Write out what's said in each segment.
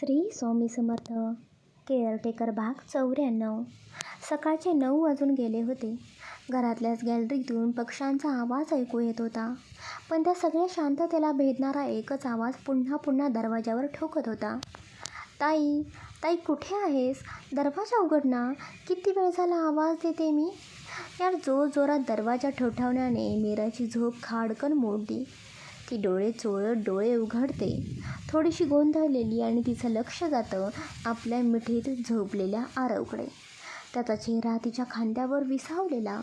Shri Swami Samarth caretaker भाग चौऱ्याण्णव. सकाळचे नऊ वाजून गेले होते. घरातल्याच गॅलरीतून पक्ष्यांचा आवाज ऐकू येत होता. पण त्या सगळ्या शांततेला भेदणारा एकच आवाज पुन्हा पुन्हा दरवाजावर ठोकत होता. ताई ताई कुठे आहेस? दरवाजा उघड ना. किती वेळ झाला आवाज देते मी? यार जोर जोरात दरवाजा ठोठावण्याने मीराची झोप खाडकन मोडली. ती डोळे चोळत डोळे उघडते. थोडीशी गोंधळलेली आणि तिचं लक्ष जातं आपल्या मिठीत झोपलेल्या आरवकडे. त्याचा चेहरा तिच्या खांद्यावर विसावलेला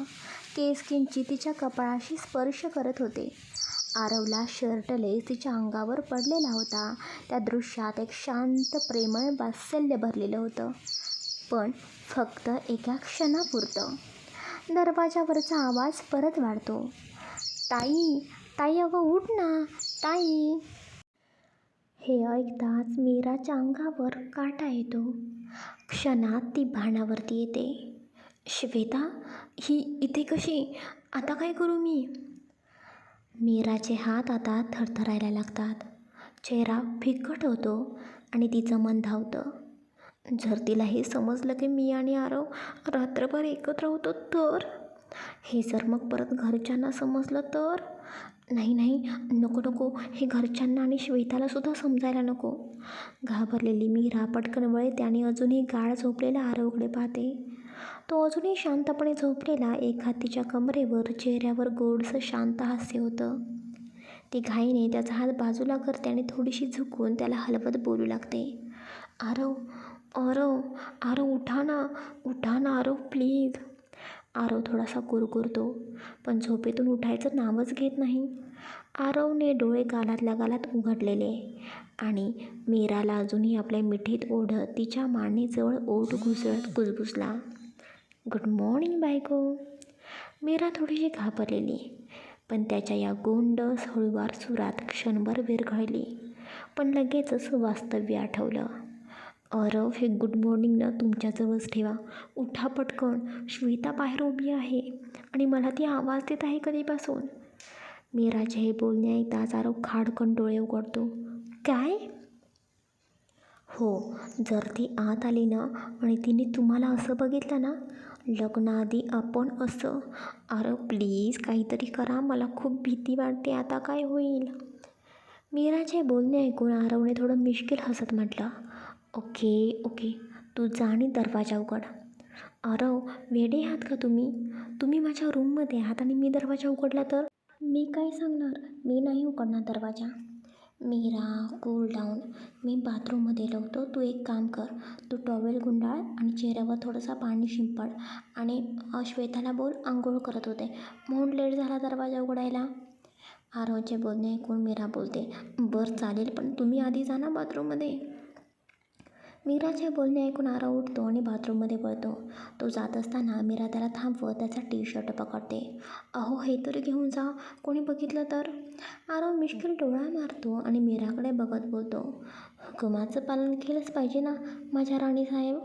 केस किंचित तिच्या कपाळाशी स्पर्श करत होते. आरवला शर्टले तिच्या अंगावर पडलेला होता. त्या दृश्यात एक शांत प्रेमळ वात्सल्य भरलेलं होतं. पण फक्त एका क्षणापुरतं. दरवाजावरचा आवाज परत वाढतो. ताई ताई अगं उठ ना. ताई. हे ऐकताच मीराच्या अंगावर काटा येतो. क्षणात ती भाणावरती येते. श्वेता ही इथे कशी? आता काय करू मी? मीराचे हात आता थरथरायला लागतात. चेहरा फिकट होतो आणि तिचं मन धावतं. जर तिला हे समजलं की मी आणि आरव रात्रभर एकत्र होतो तर? हे जर मग परत घरच्यांना समजलं तर? नाही नाही. नको नको. हे घरच्यांना आणि श्वेतालासुद्धा समजायला नको. घाबरलेली मीरा पटकन वळते आणि अजूनही गाळ झोपलेल्या आरवकडे पाहते. तो अजूनही शांतपणे झोपलेला एक हातीच्या कमरेवर चेहऱ्यावर गोडसं शांत हास्य होतं. ती घाईने त्याचा हात बाजूला करते आणि थोडीशी झुकून त्याला हलवत बोलू लागते. आरव आरव आरव उठा ना. उठा ना आरव प्लीज. आरव थोडासा कुरकुरतो. पण झोपेतून उठायचं नावच घेत नाही. आरवने डोळे गालातल्या गालात उघडलेले आणि मीराला अजूनही आपल्या मिठीत ओढत तिच्या मानेजवळ ओठ घुसळत कुजबुजला. गुड मॉर्निंग बायको. मीरा थोडीशी घाबरलेली पण त्याच्या या गोंड हळूवार सुरात क्षणभर विरघळली. पण लगेचच वास्तव्य आठवलं. अरव हे गुड मॉर्निंग ना तुमच्याजवळच ठेवा. उठा पटकन. श्वेता बाहेर उभी आहे. आणि मला ती आवाज देत आहे कधीपासून? मीराचे हे बोलणे ऐकताच आरव खाडकन डोळे उघडतो. काय? हो जर ती आत आली ना आणि तिने तुम्हाला असं बघितलं ना लग्नाआधी आपण असं अरे प्लीज काहीतरी करा. मला खूप भीती वाटते. आता काय होईल? मीराचे बोलणे ऐकून आरवने थोडं मिश्किल हसत म्हटलं. Okay okay. तू जा आणि दरवाजा उघड. अरव वेडे आहात का तुम्ही? तुम्ही माझ्या रूममध्ये आहात आणि मी दरवाजा उघडला तर? मी काय सांगणार? मी नाही उघडणार दरवाजा. मीरा कूल डाऊन मी बाथरूममध्ये लवतो. तू एक काम कर. तू टॉवेल गुंडाळ आणि चेहऱ्यावर थोडंसं पाणी शिंपड आणि श्वेताला बोल आंघोळ करत होते. म्हणून लेट झाला दरवाजा उघडायला. आरवचे बोलणे ऐकून मीरा बोलते बरं चालेल पण तुम्ही आधी जा ना बाथरूममध्ये. मीराचे बोलणे ऐकून आरा उठतो आणि बाथरूममध्ये पळतो. तो जात असताना मीरा त्याला थांबवत त्याचा टी शर्ट पकडते. अहो हे तरी घेऊन जा. कोणी बघितलं तर? आरव मिश्किल डोळा मारतो आणि मीराकडे बघत बोलतो. हुकुमाचं पालन केलंच पाहिजे ना माझ्या राणीसाहेब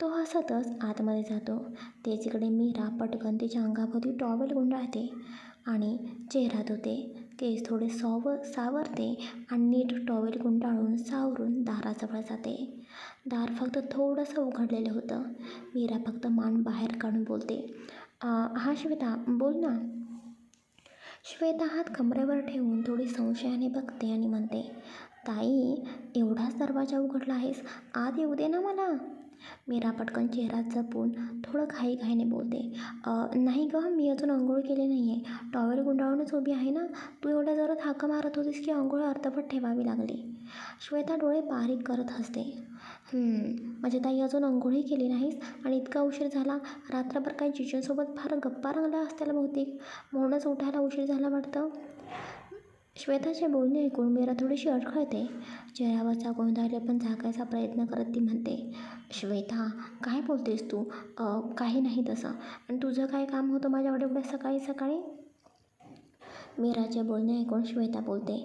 तो हसतच आतमध्ये जातो. त्याच्याकडे मीरा पटकन तिच्या अंगाभोवती टॉवेल गुंडाळते आणि चेहरा धुते. केस थोडे सॉव सावरते आणि नीट टॉवेल गुंडाळून सावरून दाराजवळ जाते. दार फक्त थोडंसं उघडलेलं होतं. मीरा फक्त मान बाहेर काढून बोलते हा श्वेता बोल ना. श्वेता हात कमरेवर ठेवून थोडी संशयाने बघते आणि म्हणते ताई एवढाच दरवाजा उघडला आहेस. आत येऊ दे ना मला. मीरा पटकन चेहरा जपून थोडं घाईघाईने बोलते नाही गं मी अजून आंघोळ केली नाही आहे टॉवेल गुंडाळूनच उभी आहे ना? तू एवढ्या जोरात हाका मारत होतीस की आंघोळ अर्धवट ठेवावी लागली. श्वेता डोळे बारीक करत हसते. माझी म्हणजे ताई अजून आंघोळही केली नाहीस? आणि इतका उशीर झाला? रात्रभर काही जिजूंसोबत फार गप्पा रंगल्या असतील बहुतेक? म्हणूनच उठायला उशीर झाला वाटतं? श्वेताचे बोलणे ऐकून मीरा थोडीशी अडखळते. चेहऱ्यावरचा गोंधळ पण झाकायचा प्रयत्न करत ती म्हणते श्वेता काय बोलतेस तू? काही नाही तसं. आणि तुझं काय काम होतं माझ्याकडे एवढ्या सकाळी सकाळी? मीराचे बोलणे ऐकून श्वेता बोलते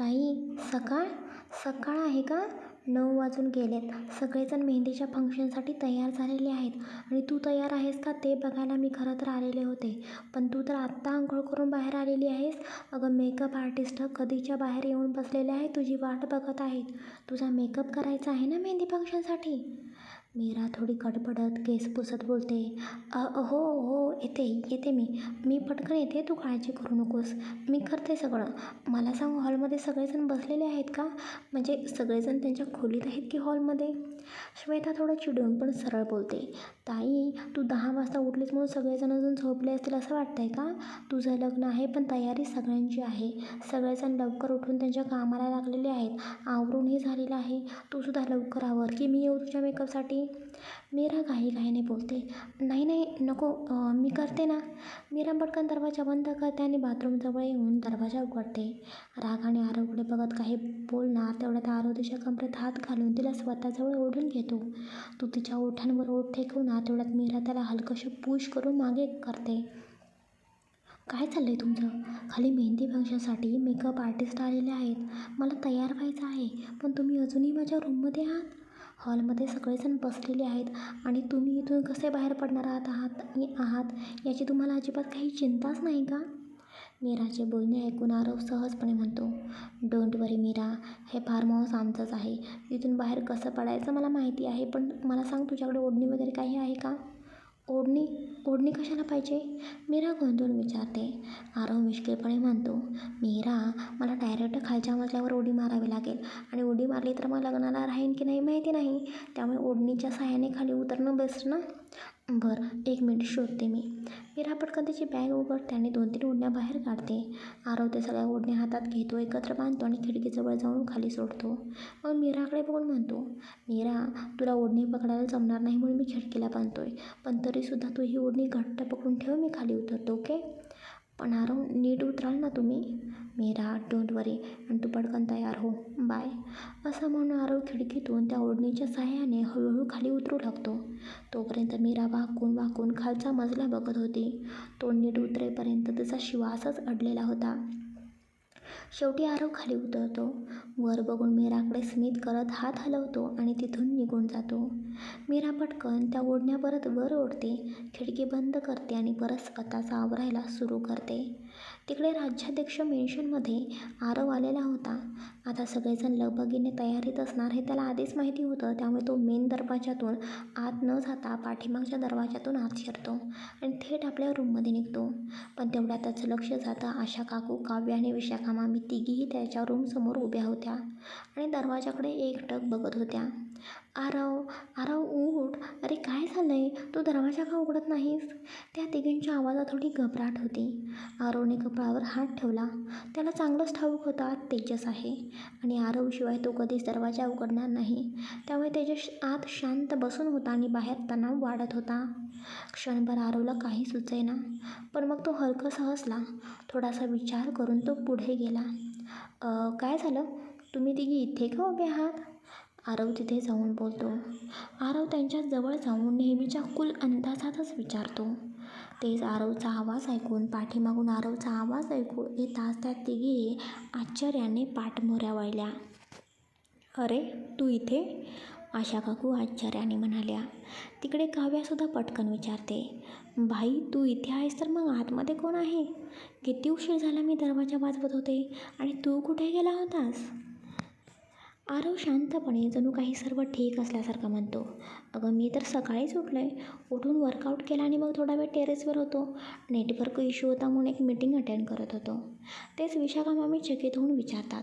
ताई सकाळ? सकाळ आहे का? नऊ वाजून गेलेत. सगळेजण मेहंदीच्या फंक्शनसाठी तयार झालेले आहेत. आणि तू तयार आहेस का ते बघायला मी खरं तर आलेले होते. पण तू तर आत्ता आंघोळ करून बाहेर आलेली आहेस. अगं मेकअप आर्टिस्ट कधीच्या बाहेर येऊन बसलेले आहे तुझी वाट बघत आहेत. तुझा मेकअप करायचा आहे ना मेहंदी फंक्शनसाठी? मीरा थोडी कडपडत केस पुसत बोलते "अ, हो हो येते येते मी. मी पटकन येते तू काळजी करू नकोस. मी करते सगळं. मला सांग हॉलमध्ये सगळेजण बसलेले आहेत का? म्हणजे सगळेजण त्यांच्या खोलीत आहेत की हॉलमध्ये? श्वेता थोडं चिडून पण सरळ बोलते. ताई तू दहा वाजता उठलीस म्हणून सगळेजण अजून झोपले असतील असं वाटतंय का? तुझं लग्न आहे पण तयारी सगळ्यांची आहे. सगळेजण लवकर उठून त्यांच्या कामाला लागलेले आहेत. आवरूनही झालेलं आहे. तू सुद्धा लवकर आवर की मी येऊ तुझ्या मेकअपसाठी? मीरा घाईघाईने बोलते. नाही नाही नको मी करते ना. मीरा पटकन दरवाजा बंद करते आणि बाथरूमजवळ येऊन दरवाजा उघडते. रागाने आरोकडे बघत काही बोलणार तेवढ्यात आरो तिच्या कमरेत हात घालून तिला स्वतःजवळ करून घेतो तू तिच्या ओठांवर ओठ ठेकवणार तेवढ्यात मीरा त्याला हलकंसं पुश करून मागे करते. काय चाललं आहे तुमचं? खाली मेहंदी फंक्शनसाठी मेकअप आर्टिस्ट आलेले आहेत. मला तयार व्हायचं आहे पण तुम्ही अजूनही माझ्या रूममध्ये आहात? हॉलमध्ये सगळेजण बसलेले आहेत आणि तुम्ही इथून कसे बाहेर पडणार आहात आहात? आहात? याची तुम्हाला अजिबात काही चिंताच नाही का? मीराचे बोलणे ऐकून आरव सहजपणे म्हणतो डोंट वरी मीरा. हे फार्म हाऊस आमचंच आहे. इथून बाहेर कसं पडायचं मला माहिती आहे पण मला सांग तुझ्याकडे ओढणी वगैरे काही आहे का? ओढणी? ओढणी कशाला पाहिजे? मीरा गोंधळून विचारते. आरव मिश्किलपणे म्हणतो मीरा मला डायरेक्ट खालच्या मजल्यावर उडी मारावी लागेल आणि उडी मारली तर मग लग्नाला राहीन की नाही माहिती नाही. त्यामुळे ओढणीच्या सहाय्याने खाली उतरणं बेस्ट ना? बरं एक मिनिट शोधते मी. मीरा पटकन त्याची बॅग उघडते आणि दोन तीन ओढण्या बाहेर काढते. आरव सगळ्या ओढण्या हातात घेतो एकत्र बांधतो आणि खिडकीजवळ जाऊन खाली सोडतो. मग मीराकडे बघून म्हणतो मीरा तुला ओढणी पकडायला जमणार नाही म्हणून मी खिडकीला बांधतोय. पण तरीसुद्धा तू ही ओढणी घट्ट पकडून ठेव मी खाली उतरतो ओके? पण आराम नीट उतराल ना तुम्ही. मीरा डोंट वरी आणि तू पटकन तयार हो. बाय. असं म्हणून आरव खिडकीतून त्या ओढणीच्या सहाय्याने हळूहळू खाली उतरू लागतो. तोपर्यंत मीरा वाकून वाकून खालचा मजला बघत होती. तो नीट उतरेपर्यंत तिचा शिवासच अडलेला होता. शेवटी आरव खाली उतरतो. वर बघून मीराकडे स्मित करत हात हलवतो आणि तिथून निघून जातो. मीरा पटकन त्या ओढण्या परत वर ओढते खिडकी बंद करते आणि परत स्वतःचा आवरायला सुरू करते. तिकडे राज्याध्यक्ष मेन्शनमध्ये आरव आलेला होता. आता सगळेजण लगबगीने तयारीत असणार हे त्याला आधीच माहिती होतं. त्यामुळे तो मेन दरवाजातून आत न जाता पाठीमागच्या दरवाजातून आत शिरतो आणि थेट आपल्या रूममध्ये निघतो. पण तेवढ्यातच लक्ष जातं आशा काकू काव्य आणि विशाखा मामी तिघीही त्याच्या रूमसमोर उभ्या होत्या आणि दरवाजाकडे एकटक बघत होत्या. आरव आरव उठ. अरे काय झालं आहे तू दरवाजा का उघडत नाहीस? त्या तिघींच्या आवाजात थोडी घबराट होती. आरवने कपाळावर हात ठेवला. त्याला चांगलंच ठाऊक होता तेजस आहे. आणि आरवशिवाय तो कधीच दरवाजा उघडणार नाही. त्यामुळे तेजस आत शांत बसून होता आणि बाहेर तणाव वाढत होता. क्षणभर आरवला काही सुचेना. पण मग तो हलकस हसला. थोडासा विचार करून तो पुढे गेला. काय झालं? तुम्ही तिघी इथे का उभे आहात? आरव तिथे जाऊन बोलतो. आरव त्यांच्या जवळ जाऊन नेहमीच्या कुल अंदाजातच विचारतो. तेच आरवचा आवाज ऐकून पाठीमागून आरवचा आवाज ऐकू येताच त्या तिघी आश्चर्याने पाठमोऱ्या वळल्या अरे तू इथे? आशा काकू आश्चर्याने म्हणाल्या. तिकडे काव्यासुद्धा पटकन विचारते. भाई तू इथे आहेस तर मग आतमध्ये कोण आहे? किती उशीर झाला मी दरवाजा वाजवत होते आणि तू कुठे गेला होतास? आरव शांतपणे जणू काही सर्व ठीक असल्यासारखं म्हणतो. अगं मी तर सकाळीच उठलो आहे उठून वर्कआउट केला आणि मग थोडा वेळ टेरेसवर होतो. नेटवर्क इश्यू होता म्हणून एक मीटिंग अटेंड करत होतो. तेच विशाखा मामी चकित होऊन विचारतात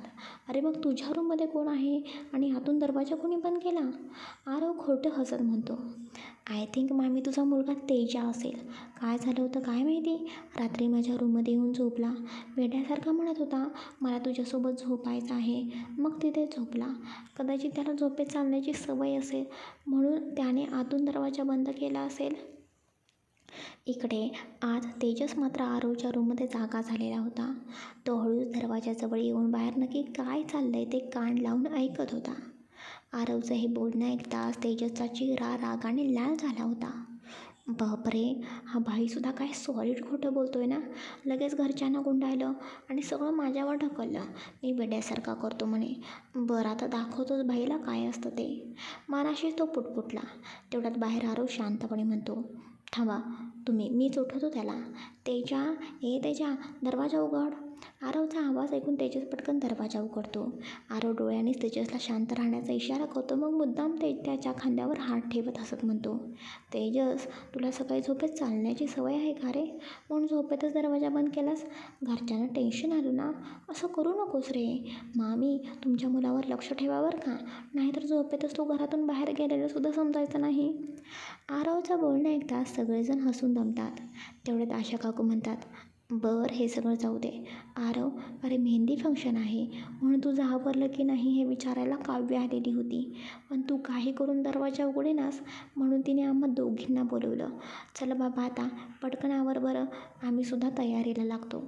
अरे मग तुझ्या रूममध्ये कोण आहे? आणि आतून दरवाजा कोणी बंद केला? आरव खोटं हसत म्हणतो आय थिंक मामी तुझा मुलगा तेजा असेल. काय झालं होतं काय माहिती? रात्री माझ्या रूममध्ये येऊन झोपला. वेड्यासारखा म्हणत होता मला तुझ्यासोबत झोपायचं आहे. मग तिथे झोपला. कदाचित त्याला झोपेत चालण्याची सवय असेल म्हणून त्याने आतून दरवाजा बंद केला असेल. इकडे आज तेजस मात्र आरोच्या रूममध्ये जागा झालेला होता. तो हळूच दरवाजाजवळ येऊन बाहेर नक्की काय चाललंय ते कान लावून ऐकत होता. आरवचं हे बोलणं ऐकताच तेजसचा चेहरा रागाने लाल झाला होता. बापरे हा भाईसुद्धा काय सॉलिड खोटं बोलतो आहे ना? लगेच घरच्यांना गुंडाळलं आणि सगळं माझ्यावर ढकललं. मी वेड्यासारखा करतो म्हणे. बरं आता दाखवतोच भाईला काय असतं ते. मानाशीच तो पुटपुटला. तेवढ्यात बाहेर आरो शांतपणे म्हणतो थांबा. तुम्ही मीच उठवतो त्याला. तेजा ए तेजा दरवाजा उघड. आरवचा आवाज ऐकून तेजस पटकन दरवाजा उघडतो. आरव डोळ्यांनीच तेजसला शांत राहण्याचा इशारा करतो. मग मुद्दाम ते त्याच्या खांद्यावर हात ठेवत हसत म्हणतो तेजस तुला सकाळी झोपेत चालण्याची सवय आहे का रे? म्हणून झोपेतच दरवाजा बंद केलास? घरच्यांना टेन्शन आलं ना? असं करू नकोस रे. मामी तुमच्या मुलावर लक्ष ठेवा बरं का? नाहीतर झोपेतच तो घरातून बाहेर गेलेलंसुद्धा समजायचं नाही. आरवचं बोलणं ऐकताच सगळेजण हसून दमतात. तेवढ्यात आशा काकू म्हणतात बरं हे सगळं जाऊ दे. आरव अरे मेहंदी फंक्शन आहे. म्हणून तू आवरलं की नाही हे विचारायला काव्य आलेली होती. पण तू काही करून दरवाजा उघडेनास म्हणून तिने आम्हा दोघींना बोलवलं. चल बाबा आता पटकन आवर बरं. आम्ही सुद्धा तयारीला लागतो.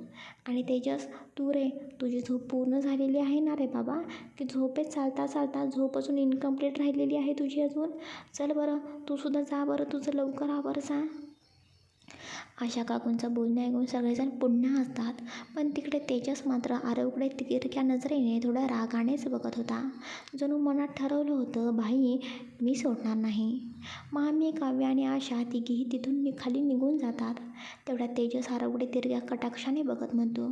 आणि तेजस तू रे तुझी झोप पूर्ण झालेली आहे ना रे बाबा? की झोपेत चालता चालता झोप अजून इनकम्प्लीट राहिलेली आहे तुझी अजून? चल बरं तू सुद्धा जा बरं तुझं लवकर आवर जा. आशा काकूंचं बोलणं ऐकून सगळेजण पुन्हा हसतात पण तिकडे तेजस मात्र आरवकडे तिरक्या नजरेने थोड्या रागानेच बघत होता. जणू मनात ठरवलं होतं भाई मी सोडणार नाही. मामी काव्य आणि आशा तिघीही तिथून नि खाली निघून जातात. तेवढ्या तेजस आरवकडे तिरक्या कटाक्षाने बघत म्हणतो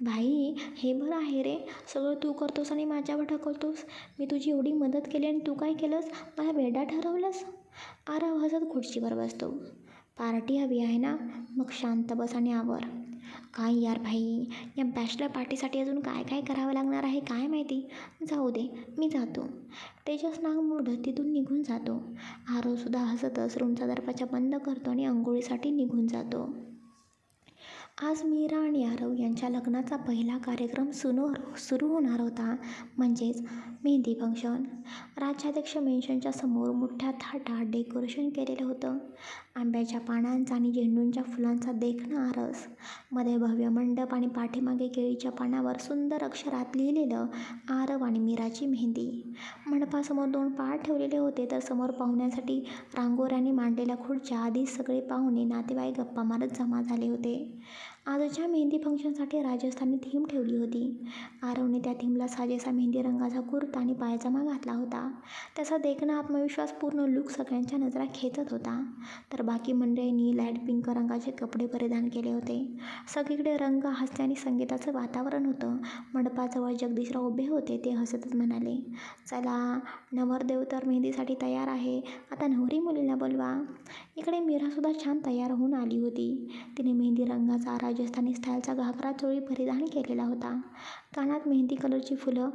भाई हे बरं आहे रे सगळं तू करतोस आणि माझ्यावर ढकलतोस. मी तुझी एवढी मदत केली आणि तू काय केलंस? मला वेडा ठरवलंस? आरव हसत खुर्चीवर बसतो. पार्टी हवी आहे ना? मग शांत बस आणि आवर. काय यार भाई? या बॅचलर पार्टीसाठी अजून काय काय करावं लागणार आहे? काय माहिती? जाऊ दे मी जातो. तेजस नागमूढ तिथून निघून जातो. आरोसुद्धा हसतच रूमचा दरवाजा बंद करतो आणि आंघोळीसाठी निघून जातो. आज मीरा आणि आरव यांच्या लग्नाचा पहिला कार्यक्रम सुरू सुरू होणार होता. म्हणजेच मेहंदी फंक्शन राज्याध्यक्ष मेन्शनच्या समोर मोठ्या थाटात डेकोरेशन केलेलं होतं. आंब्याच्या पानांचा आणि झेंडूंच्या फुलांचा देखणा आरस. मध्ये भव्य मंडप आणि पाठीमागे केळीच्या पानावर सुंदर अक्षरात लिहिलेलं आरव आणि मीराची मेहंदी. मंडपासमोर दोन पाळ ठेवलेले होते तर समोर पाहुण्यासाठी रांगोऱ्याने मांडलेल्या खुर्च्या. आधीच सगळे पाहुणे नातेवाईक गप्पा मारत जमा झाले होते. आजच्या मेहंदी फंक्शनसाठी राजस्थानी थीम ठेवली होती. आरवने त्या थीमला साजेसा मेहंदी रंगाचा कुर्ता आणि पायजामा घातला होता. त्याचा देखणा आत्मविश्वासपूर्ण लूक सगळ्यांच्या नजरा खेचत होता. तर बाकी मंडळींनी लाइट पिंक रंगाचे कपडे परिधान केले होते. सगळीकडे रंग हास्य आणि संगीताचं वातावरण होतं. मंडपाजवळ जगदीशराव उभे होते ते हसतच म्हणाले चला नवरदेव तर मेहंदीसाठी तयार आहे. आता नवरी मुलीला बोलवा. इकडे मीरासुद्धा छान तयार होऊन आली होती. तिने मेहंदी रंगाचा राज राजस्थानी स्टाईलचा घागरा चोळी परिधान केलेला होता. कानात मेहंदी कलरची फुलं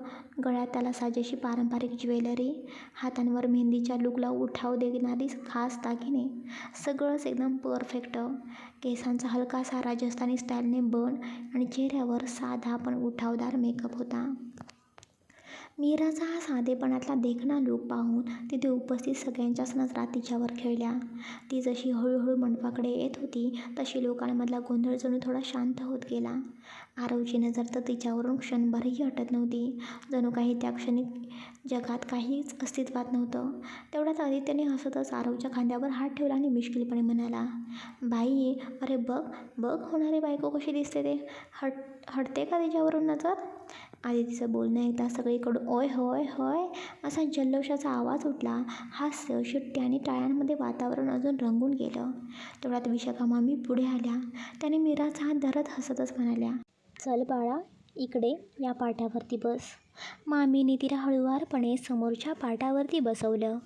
गळ्यात त्याला साजेशी पारंपरिक ज्वेलरी हातांवर मेहंदीच्या लुकला उठाव देणारी खास दागिने. सगळंच एकदम परफेक्ट. केसांचा हलकासा राजस्थानी स्टाईलने बन आणि चेहऱ्यावर साधा पण उठावदार मेकअप होता. मीराचा हा साधेपणातला देखणा लूक पाहून तिथे उपस्थित सगळ्यांच्याच नजरा तिच्यावर खेळल्या. ती जशी हळूहळू मंडपाकडे येत होती तशी लोकांमधला गोंधळ जणू थोडा शांत होत गेला. आरवची नजर तर तिच्यावरून क्षणभरही हटत नव्हती. जणू काही त्या क्षणी जगात काहीच अस्तित्वात नव्हतं. तेवढ्याच आदित्यने हसतच आरवच्या खांद्यावर हात ठेवला आणि मिश्किलपणे म्हणाला बाई अरे बघ बघ होणारी बायको कशी दिसते ते. हट हटते का तिच्यावरून नजर? आदितीचं बोलणं एकदा सगळीकडून ओय होय होय असा जल्लोषाचा आवाज उठला. हास्य शिट्टी आणि टाळ्यांमध्ये वातावरण अजून रंगून गेलं. तेवढ्यात विशाखा मामी पुढे आल्या. त्याने मीराचा हात धरत हसतच म्हणाल्या चल बाळा इकडे या पाटावरती बस. मामीने तिला हळूवारपणे समोरच्या पाटावरती बसवलं.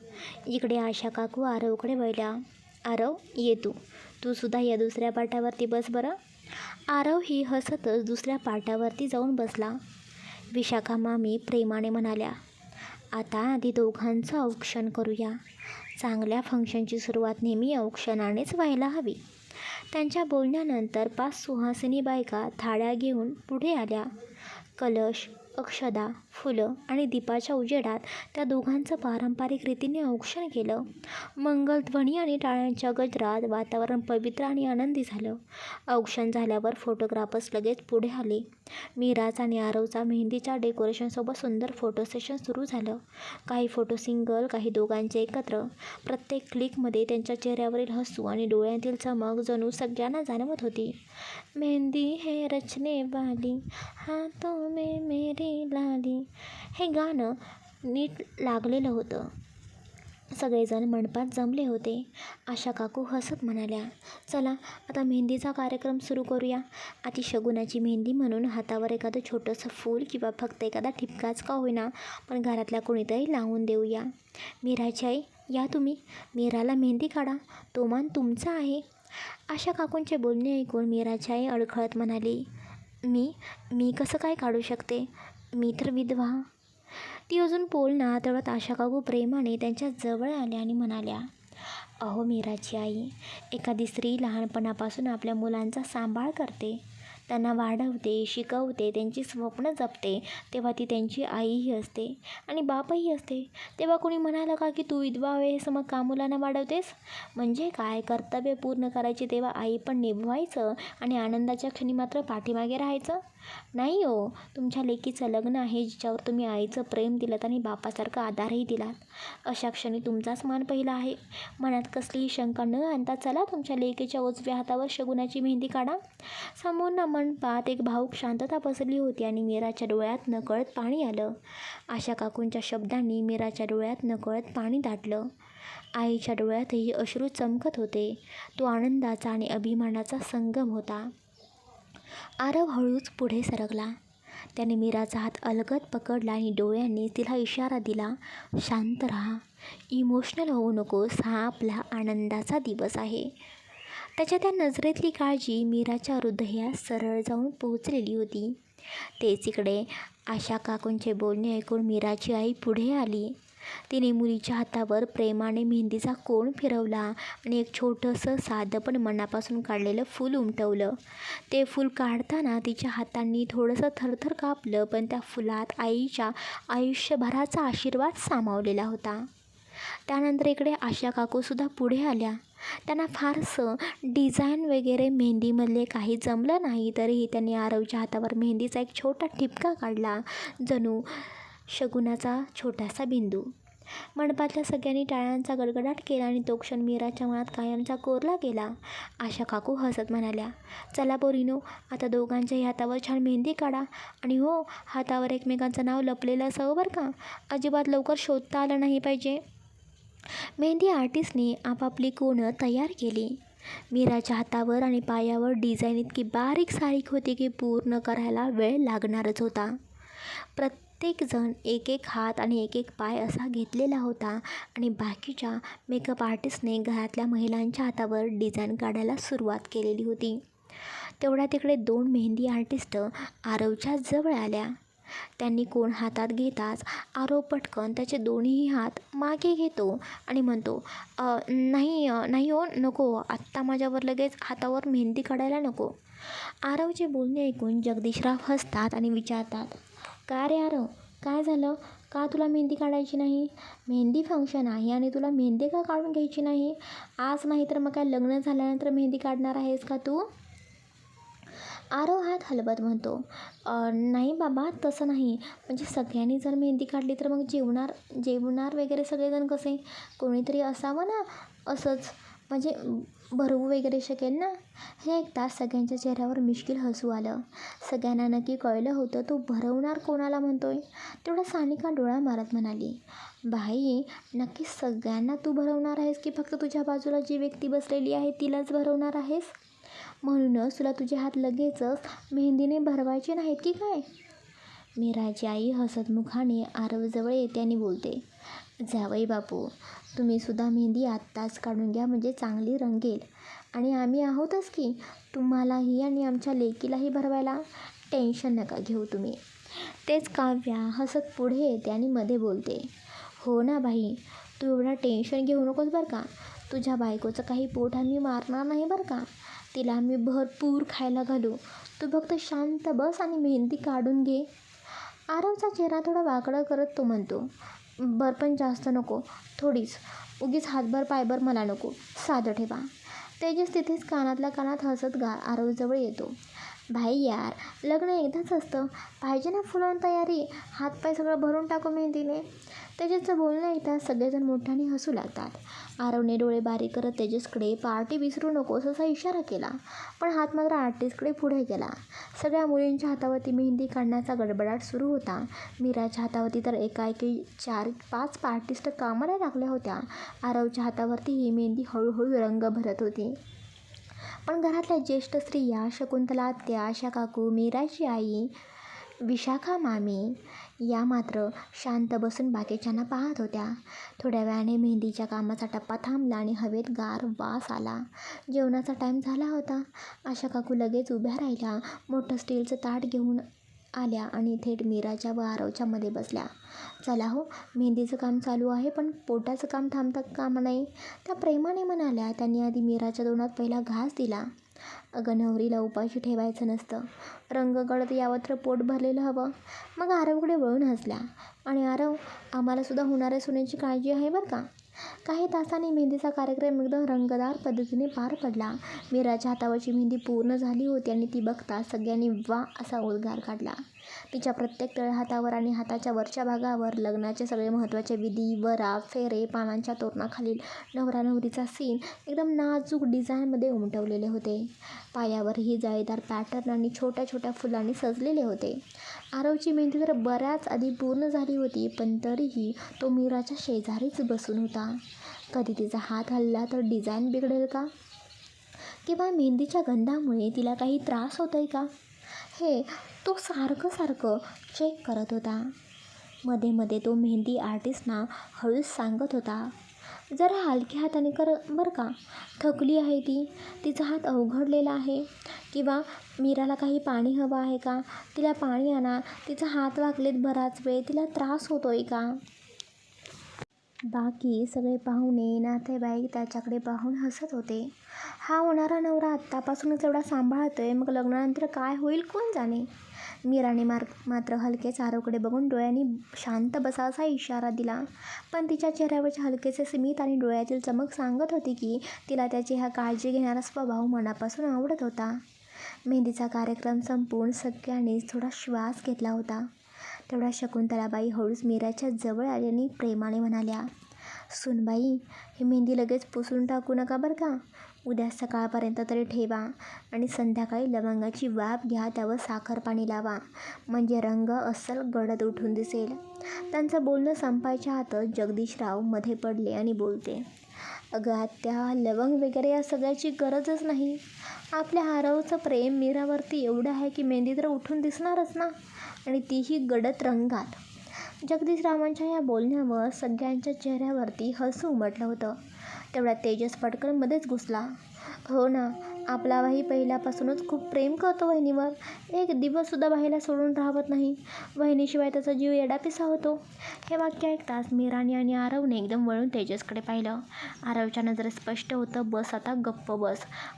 इकडे आशा काकू आरवकडे वळल्या. आरव ये तू. तू सुद्धा या दुसऱ्या पाटावरती बस बरं. आरव ही हसतच दुसऱ्या पाटावरती जाऊन बसला. विशाखा मामी प्रेमाने म्हणाल्या आता आधी दोघांचं औक्षण करूया. चांगल्या फंक्शनची सुरुवात नेहमी औक्षणानेच व्हायला हवी. त्यांच्या बोलण्यानंतर पाच सुहासिनी बायका थाळ्या घेऊन पुढे आल्या. कलश अक्षदा फुलं आणि दीपाच्या उजेडात त्या दोघांचं पारंपरिक रीतीने औक्षण केलं. मंगलध्वनी आणि टाळ्यांच्या गजरात वातावरण पवित्र आणि आनंदी झालं. औक्षण झाल्यावर फोटोग्राफर्स लगेच पुढे आले. मीराज आणि आरवचा मेहंदीच्या डेकोरेशनसोबत सुंदर फोटो सेशन सुरू झालं. काही फोटो सिंगल काही दोघांचे एकत्र. प्रत्येक क्लिकमध्ये त्यांच्या चेहऱ्यावरील हसू आणि डोळ्यातील चमक जणू सगळ्यांना जाणवत होती. मेहंदी हे रचने वाली हाथों में मेरी लाली हे गाणं नीट लागलेलं होतं. सगळेजण मंडपात जमले होते. आशा काकू हसत म्हणाल्या चला आता मेहंदीचा कार्यक्रम सुरू करूया. आधी शगुनाची मेहंदी म्हणून हातावर एखादं छोटंसं फूल किंवा फक्त एखादा ठिपकाच का होईना पण घरातल्या कोणीतरी लावून देऊया. मीराची आई या तुम्ही. मीराला मेहंदी काढा. तो मान तुमचा आहे. आशा काकूंचे बोलणे ऐकून मीराची आई अडखळत म्हणाली मी मी कसं काय काढू शकते? मी तर विधवा. ती अजून बोलणार तेवढ्यात आशा काकू प्रेमाने त्यांच्या जवळ आल्या आणि म्हणाल्या अहो मीराची आई एखादी स्त्री लहानपणापासून आपल्या मुलांचा सांभाळ करते. त्यांना वाढवते शिकवते त्यांची स्वप्न जपते. तेव्हा ती त्यांची आईही असते आणि बापही असते. तेव्हा कोणी म्हणालं का की तू विधवा आहेस मग का मुलांना वाढवतेस? म्हणजे काय? कर्तव्य पूर्ण करायचे तेव्हा आई पण निभवायचं आणि आनंदाच्या क्षणी मात्र पाठीमागे राहायचं? नाही हो तुमच्या लेकीचं लग्न आहे जिच्यावर तुम्ही आईचं प्रेम दिलं आणि बापासारखा आधारही दिलात. अशा क्षणी तुमचाच मान पहिला आहे. मनात कसलीही शंका न आणता चला तुमच्या लेकीच्या उजव्या हातावर शगुनाची मेहंदी काढा. संपूर्ण मंडपात एक भाऊक शांतता पसरली होती आणि मीराच्या डोळ्यात नकळत पाणी आलं. आशा काकूंच्या शब्दांनी मीराच्या डोळ्यात नकळत पाणी दाटलं. आईच्या डोळ्यातही अश्रू चमकत होते. तो आनंदाचा आणि अभिमानाचा संगम होता. आरव हळूच पुढे सरकला. त्याने मीराचा हात अलगद पकडला आणि डोळ्यांनी तिला इशारा दिला शांत राहा. इमोशनल होऊ नकोस. हा आपला आनंदाचा दिवस आहे. त्याच्या त्या नजरेतली काळजी मीराच्या हृदयात सरळ जाऊन पोहोचलेली होती. तेच इकडे. आशा काकूंचे बोलणे ऐकून मीराची आई पुढे आली. तिने मुलीच्या हातावर प्रेमाने मेहंदीचा कोण फिरवला आणि एक छोटंसं साधं पण मनापासून काढलेलं फूल उमटवलं. ते फूल काढताना तिच्या हातांनी थोडंसं थरथर कापलं पण त्या फुलात आईच्या आयुष्यभराचा आशीर्वाद सामावलेला होता. त्यानंतर इकडे आशा काकूसुद्धा पुढे आल्या. त्यांना फारसं डिझाईन वगैरे मेहंदीमधले काही जमलं नाही तरीही त्यांनी आरवच्या हातावर मेहंदीचा एक छोटा ठिपका काढला. जणू शगुनाचा छोटासा बिंदू. मंडपातल्या सगळ्यांनी टाळ्यांचा गडगडाट केला आणि तो क्षण मीराच्या मनात कायमचा कोरला गेला. आशा काकू हसत म्हणाल्या चला पोरीनो आता दोघांच्याही हातावर छान मेहंदी काढा. आणि हो हातावर एकमेकांचं नाव लपलेलं असावं हो बरं का? अजिबात लवकर शोधता आलं नाही पाहिजे. मेहंदी आर्टिस्टने आपापली कोणं तयार केली? मीराच्या हातावर आणि पायावर डिझाईन इतकी बारीक सारीक होती की पूर्ण करायला वेळ लागणारच होता. प्रत्येकजण एक एक हात आणि एक एक पाय असा घेतलेला होता आणि बाकीच्या मेकअप आर्टिस्टने घरातल्या महिलांच्या हातावर डिझाईन काढायला सुरुवात केलेली होती. तेवढ्या तिकडे दोन मेहंदी आर्टिस्ट आरवच्या जवळ आल्या. त्यांनी कोण हातात घेताच आरव पटकन त्याचे दोन्ही हात मागे घेतो आणि म्हणतो नाही नाही हो नको आत्ता माझ्यावर लगेच हातावर मेहंदी काढायला नको. आरवचे बोलणे ऐकून जगदीशराव हसतात आणि विचारतात का रे आरव काय झालं? का तुला मेहंदी काढायची नाही? मेहंदी फंक्शन आहे आणि तुला मेहंदी का काढून घ्यायची नाही? आज नाही तर मग काय लग्न झाल्यानंतर मेहंदी काढणार आहेस का तू? आरव हात हलवत म्हणतो. नाही बाबा तसं नाही. म्हणजे सगळ्यांनी जर मेहंदी काढली तर मग जेवणार जेवणार वगैरे सगळेजण कसे? कोणीतरी असावं ना असंच. म्हणजे भरवू वगैरे शकेल ना? हे ऐकताच सगळ्यांच्या चेहऱ्यावर मिश्किल हसू आलं. सगळ्यांना नक्की कळलं होतं तो भरवणार कोणाला म्हणतोय? तेवढा सानिका डोळा मारत म्हणाली बाई नक्की सगळ्यांना तू भरवणार आहेस की फक्त तुझ्या बाजूला जी व्यक्ती बसलेली आहे तिलाच भरवणार आहेस? म्हणूनच तुला तुझे हात लगेचच मेहंदीने भरवायचे नाहीत की काय? मीराची आई हसतमुखाने आरवजवळ येते आणि बोलते जावई बापू तुम्ही सुद्धा मेहंदी आत्ताच काढून घ्या म्हणजे चांगली रंगेल. आणि आम्ही आहोतच की तुम्हालाही आणि आमच्या लेकीलाही भरवायला टेन्शन नका घेऊ तुम्ही. तेच काव्या हसत पुढे येते आणि मध्ये बोलते हो ना बाई तू एवढा टेन्शन घेऊ नकोस बरं का. तुझ्या बायकोचं काही पोट आम्ही मारणार नाही बरं का. तिला आम्ही भरपूर खायला घालू. तू फक्त शांत बस आणि मेहंदी काढून घे. आरवचा चेहरा थोडा वाकडा करत तो म्हणतो बरं पण जास्त नको. थोडीच. उगीच हातभर पायभर मला नको. साधं ठेवा. तेजस तिथेच कानातल्या कानात हसत गा आरवजवळ येतो. भाई यार लग्न एकदाच असतं. पाहिजे ना फुलावून तयारी? हातपाय सगळं भरून टाकू मेहंदीने. तेजसचं बोलणं ऐकताच सगळेजण मोठ्याने हसू लागतात. आरवने डोळे बारीक करत तेजसकडे पार्टी विसरू नकोस असा इशारा केला. पण हात मात्र आर्टिस्टकडे पुढे गेला. सगळ्या मुलींच्या हातावरती मेहंदी काढण्याचा गडबडाट सुरू होता. मीराच्या हातावरती तर एकाएकी चार पाच आर्टिस्ट कामाला लागल्या होत्या. आरवच्या हातावरती ही मेहंदी हळूहळू रंग भरत होती. पण घरातल्या ज्येष्ठ स्त्रिया शकुंतला आत्या आशा काकू मीराची आई विशाखा मामी या मात्र शांत बसून बाकीच्यांना पाहत होत्या. थोड्या वेळाने मेहंदीच्या कामाचा टप्पा थांबला आणि हवेत गार वास आला. जेवणाचा टाईम झाला होता. आशा काकू लगेच उभ्या राहिल्या. मोठं स्टीलचं ताट घेऊन आल्या आणि थेट मीराच्या व आरवच्या मध्ये बसल्या. चला हो मेहंदीचं काम चालू आहे पण पोटाचं काम थांबता कामा नाही त्या प्रेमाने म्हणाल्या. त्यांनी आधी मीराच्या दोनात पहिला घास दिला. अगं नवरीला उपाशी ठेवायचं नसतं. रंग गळत यावं तर पोट भरलेलं हवं. मग आरवकडे वळून हसल्या. आणि आरव आम्हालासुद्धा होणाऱ्या सुनेची काळजी आहे बरं का? काही तासांनी मेहंदीचा कार्यक्रम एकदम रंगतदार पद्धतीने पार पडला. मीराच्या हातावरची मेहंदी पूर्ण झाली होती आणि ती बघता सगळ्यांनी वा असा उद्गार काढला. तिच्या प्रत्येक तळहातावर आणि हाताच्या वरच्या भागावर लग्नाचे सगळे महत्त्वाचे विधी वरा फेरे पानांच्या तोरणाखालील नवरा नवरीचा सीन एकदम नाजूक डिझाईनमध्ये उमटवलेले होते. पायावर ही जाळीदार पॅटर्न आणि छोट्या छोट्या फुलांनी सजलेले होते. आरवची मेहंदी तर बऱ्याच आधी पूर्ण झाली होती पण तरीही तो मीराच्या शेजारीच बसून होता. कधी तिचा हात हलला तर डिझाईन बिघडेल का? किंवा मेहंदीच्या गंधामुळे तिला काही त्रास होतो आहे का? हे तो सारखं सारखं चेक करत होता. मध्ये मध्ये तो मेहंदी आर्टिस्टना हळूच सांगत होता. जरा हलक्या हाताने कर बरं का? थकली आहे ती. तिचा हात अवघडलेला आहे. किंवा मीराला काही पाणी हवं आहे का? तिला पाणी आणा. तिचा हात वाकलेत बराच वेळ. तिला त्रास होतो आहे का? बाकी सगळे पाहुणे नातेवाईक त्याच्याकडे पाहून हसत होते. हा होणारा नवरा आत्तापासूनच एवढा आहे मग लग्नानंतर काय होईल? कोण जाणे? मीराने मार मात्र हलकेच आरोकडे बघून डोळ्यांनी शांत बसायचा इशारा दिला. पण तिच्या चेहऱ्यावरचे हलकेचे स्मित आणि डोळ्यातील चमक सांगत होती की तिला त्याची हा काळजी घेणारा स्वभाव मनापासून आवडत होता. मेहंदीचा कार्यक्रम संपवून सगळ्यांनीच थोडा श्वास घेतला होता. तेवढ्या शकुंतलाबाई हळूच मीराच्या जवळ आल्याने प्रेमाने म्हणाल्या सुनबाई ही मेहंदी लगेच पुसून टाकू नका बरं का? उद्या सकाळपर्यंत तरी ठेवा आणि संध्याकाळी लवंगाची वाफ घ्या त्यावर साखर पाणी लावा. म्हणजे रंग अस्सल गडद उठून दिसेल. त्यांचं बोलणं संपायच्या हातच जगदीशरावमध्ये पडले आणि बोलते अगं आत्या लवंग वगैरे या सगळ्याची गरजच नाही. आपल्या हारवचं प्रेम मीरावरती एवढं आहे की मेहंदी तर उठून दिसणारच ना? आणि तीही गडद रंगात. जगदीशरावांच्या या बोलण्यावर सगळ्यांच्या चेहऱ्यावरती हसू उमटलं होतं. तेवढ्यात तेजस पटकन मध्येच घुसला. हो ना. आपला भाई पहिल्यापासूनच खूप प्रेम करतो वहिनीवर. एक दिवससुद्धा बाईला सोडून राहत नाही. वहिनीशिवाय त्याचा जीव येडापिसा होतो. हे वाक्य ऐकताच मीराने आणि आरवने एकदम वळून तेजसकडे पाहिलं. आरवच्या नजरेत स्पष्ट होतं बस आता गप्प बस.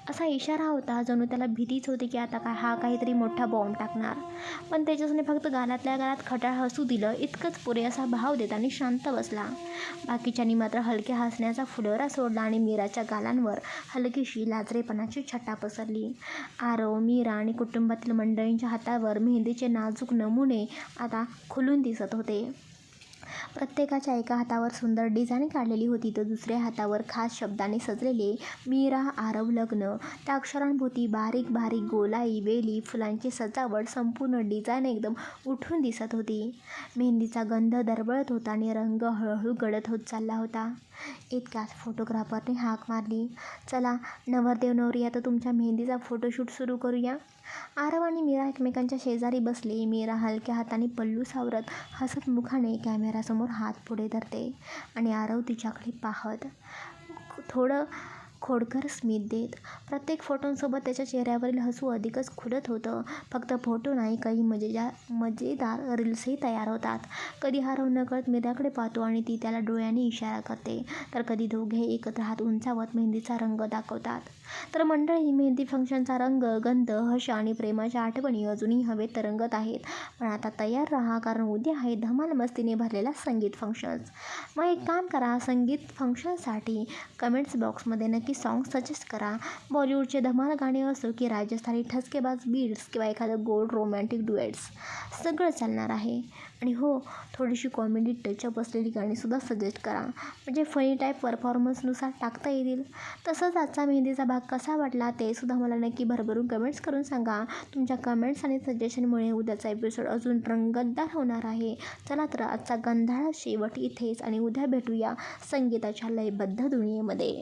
असा इशारा होता जणू त्याला भीतीच होती की आता काय हा काहीतरी मोठा बॉम्ब टाकणार. पण तेजसने फक्त गालातल्या गालात खटाळ हसू दिलं इतकंच पुरे असा भाव देत आणि शांत बसला. बाकीच्यांनी मात्र हलक्या हसण्याचा फुलोरा सोडला आणि मीराच्या गालांवर हलकीशी लाजरेपणाची छटा पसरली. आरव मीरा आणि कुटुंबातील मंडळींच्या हातावर मेहंदीचे नाजूक नमुने आता खुलून दिसत होते. प्रत्येकाच्या एका हातावर सुंदर डिझाईन काढलेली होती तर दुसऱ्या हातावर खास शब्दाने सजलेले मीरा आरव लग्न त्या अक्षरांभोवती बारीक बारीक गोलाई वेली फुलांची सजावट संपूर्ण डिझाईन एकदम उठून दिसत होती. मेहंदीचा गंध दरवळत होता आणि रंग हळूहळू गळत होत चालला होता. इतक्यात फोटोग्राफरने हाक मारली. चला नवरदेव नवरी आता तुमच्या मेहंदीचा फोटोशूट सुरू करूया. आरव आणि मीरा एकमेकांच्या शेजारी बसली. मीरा हलक्या हाताने पल्लू सावरत हसत मुखाने कॅमेरासमोर हात पुढे धरते आणि आरव तिच्याकडे पाहत थोडं खोडकर स्मित देत. प्रत्येक फोटोंसोबत त्याच्या चेहऱ्यावरील हसू अधिकच खुलत होतं. फक्त फोटो नाही, काही मजेदार रील्सही तयार होतात. कधी आरव नकळत मीराकडे पाहतो आणि ती त्याला डोळ्याने इशारा करते, तर कधी दोघे एकत्र हात उंचावत मेहंदीचा रंग दाखवतात. तर मंडळी, मेहंदी फंक्शनचा रंग, गंध, हर्ष आणि प्रेमाच्या आठवणी अजूनही हवेत तरंगत आहेत. पण आता तयार राहा, कारण उद्या आहे धमाल मस्तीने भरलेला संगीत फंक्शन्स मग एक काम करा, संगीत फंक्शनसाठी कमेंट्स बॉक्समध्ये नक्की सॉन्ग सजेस्ट करा. बॉलिवूडचे धमाल गाणे असो की राजस्थानी ठसकेबाज बीट्स किंवा एखादं गोल्ड रोमॅन्टिक डुएट्स सगळं चालणार आहे. आणि हो, थोडीशी कॉमेडी टचअप असलेली गाणीसुद्धा सजेस्ट करा, म्हणजे फनी टाईप परफॉर्मन्सनुसार टाकता येतील. तसंच आजचा मेहंदीचा भाग कसा वाटला ते सुद्धा मला नक्की भरभरून कमेंट्स करून सांगा. तुमच्या कमेंट्स आणि सजेशनमुळे उद्याचा एपिसोड अजून रंगतदार होणार आहे. चला तर आजचा गंधाळा शेवट इथेच आणि उद्या भेटूया संगीताच्या लयबद्ध दुनियेमध्ये.